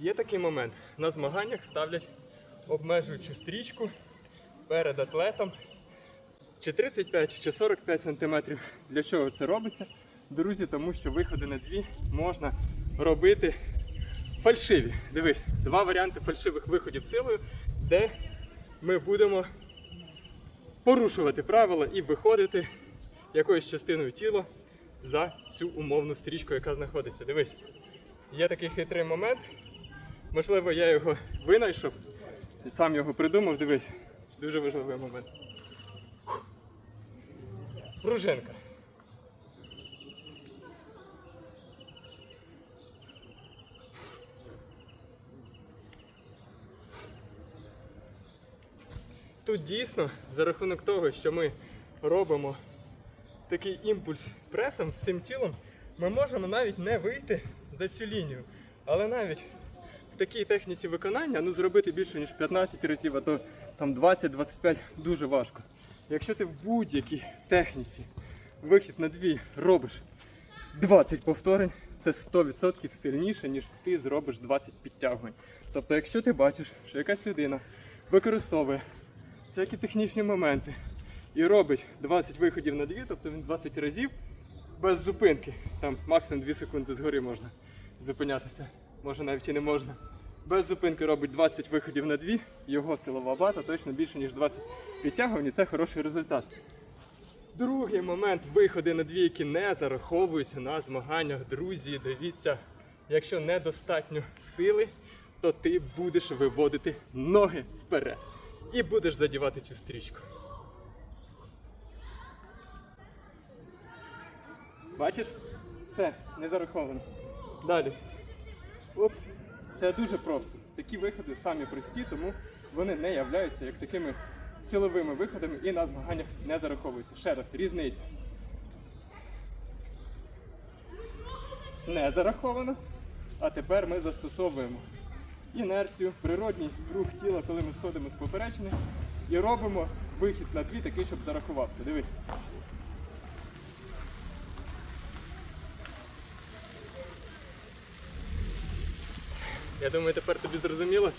Є такий момент. На змаганнях ставлять обмежуючу стрічку перед атлетом. Чи 35, чи 45 сантиметрів. Для чого це робиться? Друзі, тому що виходи на дві можна робити фальшиві. Дивись, два варіанти фальшивих виходів силою, де ми будемо порушувати правила і виходити якоюсь частиною тіла за цю умовну стрічку, яка знаходиться. Дивись, є такий хитрий момент. Можливо, я його винайшов, сам його придумав. Дивись, дуже важливий момент. Пружинка. Тут дійсно, за рахунок того, що ми робимо такий імпульс пресом всім тілом, ми можемо навіть не вийти за цю лінію. Але навіть такій техніці виконання ну, зробити більше ніж 15 разів, а то там 20-25 дуже важко. Якщо ти в будь-якій техніці вихід на дві робиш 20 повторень, це 100% сильніше, ніж ти зробиш 20 підтягувань. Тобто, якщо ти бачиш, що якась людина використовує всякі технічні моменти і робить 20 виходів на дві, тобто він 20 разів без зупинки. Там максимум 2 секунди згори можна зупинятися, може навіть і не можна. Без зупинки робить 20 виходів на дві, його силова база точно більше, ніж 20 підтягувань, і це хороший результат. Другий момент виходи на дві, які не зараховуються на змаганнях. Друзі, дивіться, якщо недостатньо сили, то ти будеш виводити ноги вперед і будеш задівати цю стрічку. Бачиш? Все, не зараховано. Далі. Оп. Це дуже просто. Такі виходи самі прості, тому вони не являються як такими силовими виходами і на змаганнях не зараховуються. Ще раз, різниця. Не зараховано. А тепер ми застосовуємо інерцію, природній рух тіла, коли ми сходимо з поперечини, і робимо вихід на дві такий, щоб зарахувався. Дивись. Я думаю, тепер тобі зрозуміло,